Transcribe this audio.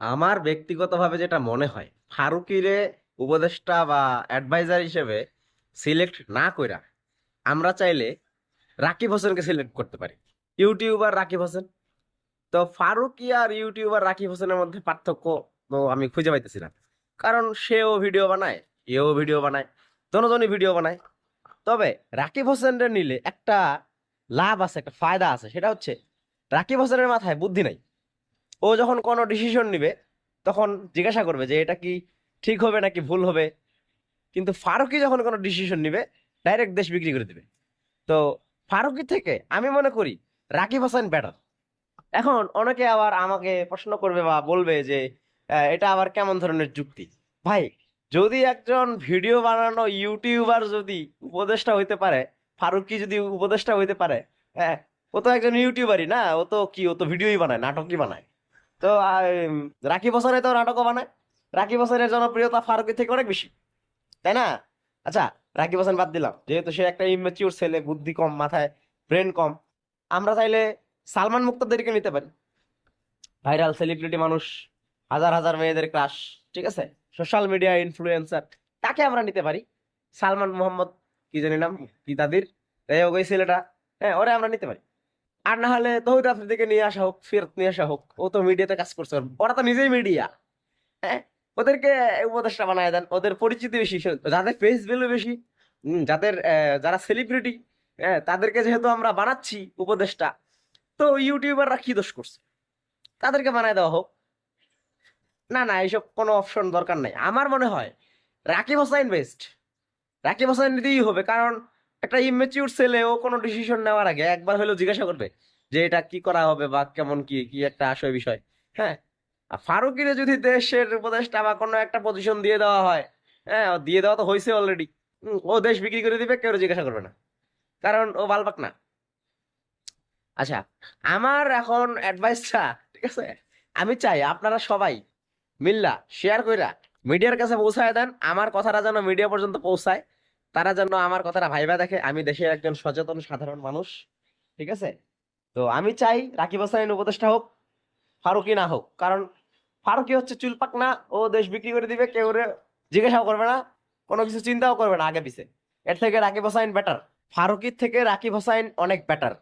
আমার ব্যক্তিগতভাবে যেটা মনে হয়, ফারুকিরে উপদেষ্টা বা অ্যাডভাইজার হিসেবে সিলেক্ট না কইরা আমরা চাইলে রাকিব হোসেনকে সিলেক্ট করতে পারি। ইউটিউবার রাকিব হোসেন। তো ফারুকি আর ইউটিউবার রাকিব হোসেনের মধ্যে পার্থক্য তো আমি খুঁজে পাইতেছি না। কারণ সেও ভিডিও বানায়, এও ভিডিও বানায়, দনোজনই ভিডিও বানায়। তবে রাকিব হোসেনরে নিলে একটা লাভ আছে, একটা ফায়দা আছে, সেটা হচ্ছে রাকিব হোসেনের মাথায় বুদ্ধি নাই। ও যখন কোনো ডিসিশন নিবে, তখন জিজ্ঞাসা করবে যে এটা কি ঠিক হবে নাকি ভুল হবে। কিন্তু ফারুকি যখন কোনো ডিসিশন নিবে ডাইরেক্ট দেশ বিক্রি করে দিবে। তো ফারুকি থেকে আমি মনে করি রাকিব হোসেন ব্যাটার এখন অনেকে আবার আমাকে প্রশ্ন করবে বা বলবে যে এটা আবার কেমন ধরনের যুক্তি? ভাই, যদি একজন ভিডিও বানানো ইউটিউবার যদি উপদেষ্টা হইতে পারে, ফারুকি যদি উপদেষ্টা হইতে পারে হ্যাঁ ও তো একজন ইউটিউবারই না, ও তো কি, ও তো ভিডিওই বানায়, নাটকই বানায়। তো রাকিব হোসেনে তো নাটকও বানায়। রাকিব হোসেনের জনপ্রিয়তা ফারুকি থেকে অনেক বেশি, তাই না? আচ্ছা রাখি হোসেন বাদ দিলাম, যেহেতু সে একটা ইমেচিউর ছেলে, বুদ্ধি কম, মাথায় ব্রেন কম, আমরা চাইলে সালমান মুক্তাদেরকে নিতে পারি। ভাইরাল সেলিব্রিটি মানুষ, হাজার হাজার মেয়েদের ক্রাশ ঠিক আছে? সোশ্যাল মিডিয়া ইনফ্লুয়েন্সার তাকে আমরা নিতে পারি। সালমান মোহাম্মদ, কি জানি নাম? কি যাই ওই ছেলেটা হ্যাঁ ওরে আমরা নিতে পারি। আর না হলে তহিদ আফ্রিদিকে নিয়ে আসা হোক, ফেরত নিয়ে আসা হোক, ও তো মিডিয়াতে কাজ করছে। ওরা তো নিজেই মিডিয়া হ্যাঁ? ওদেরকে উপদেষ্টা বানায় দেন, ওদের পরিচিতি বেশি যাদের ফেস ভ্যালু বেশি যাদের যারা সেলিব্রিটি হ্যাঁ তাদেরকে যেহেতু আমরা বানাচ্ছি উপদেষ্টা, তো ইউটিউবাররা কি দোষ করছে? তাদেরকে বানায় দেওয়া হোক। না না, এইসব কোনো অপশন দরকার নাই। আমার মনে হয় রাকিব হোসাইন বেস্ট রাকিব হোসাইন দিতেই হবে, কারণ একটা ইমেচিউর ছেলে ও কোনো ডিসিশন নেওয়ার আগে একবার হলেও জিজ্ঞাসা করবে যে এটা কি করা হবে বা কেমন কি কি একটা আসয় বিষয় হ্যাঁ? ফারুকিরে যদি দেশের উপদেষ্টা বা কোনো একটা পজিশন দিয়ে দেওয়া হয় হ্যাঁ দিয়ে দেওয়া তো হয়েছে অলরেডি ও দেশ বিক্রি করে দিবে, কেউ জিজ্ঞাসা করবে না, কারণ ও বালপাক না। আচ্ছা আমার এখন অ্যাডভাইসটা ঠিক আছে? আমি চাই আপনারা সবাই মিল্লা শেয়ার কইরা মিডিয়ার কাছে পৌঁছায় দেন, আমার কথাটা যেন মিডিয়া পর্যন্ত পৌঁছায়। তারা যেন আমার কথাটা ভাইবা দেখে, আমি দেশের একজন সচেতন, সাধারণ মানুষ, ঠিক আছে? তো আমি চাই রাকিব হাসানের উপদেষ্টা হোক ফারুকি না হোক, কারণ ফারুকি হচ্ছে চুলপাক না ও দেশ বিক্রি করে দিবে, কেউ জিজ্ঞাসাও করবে না, কোনো কিছু চিন্তাও করবে না, আগে পিছে। এর থেকে রাকিব হোসাইন বেটার ফারুকির থেকে রাকিব হোসাইন অনেক বেটার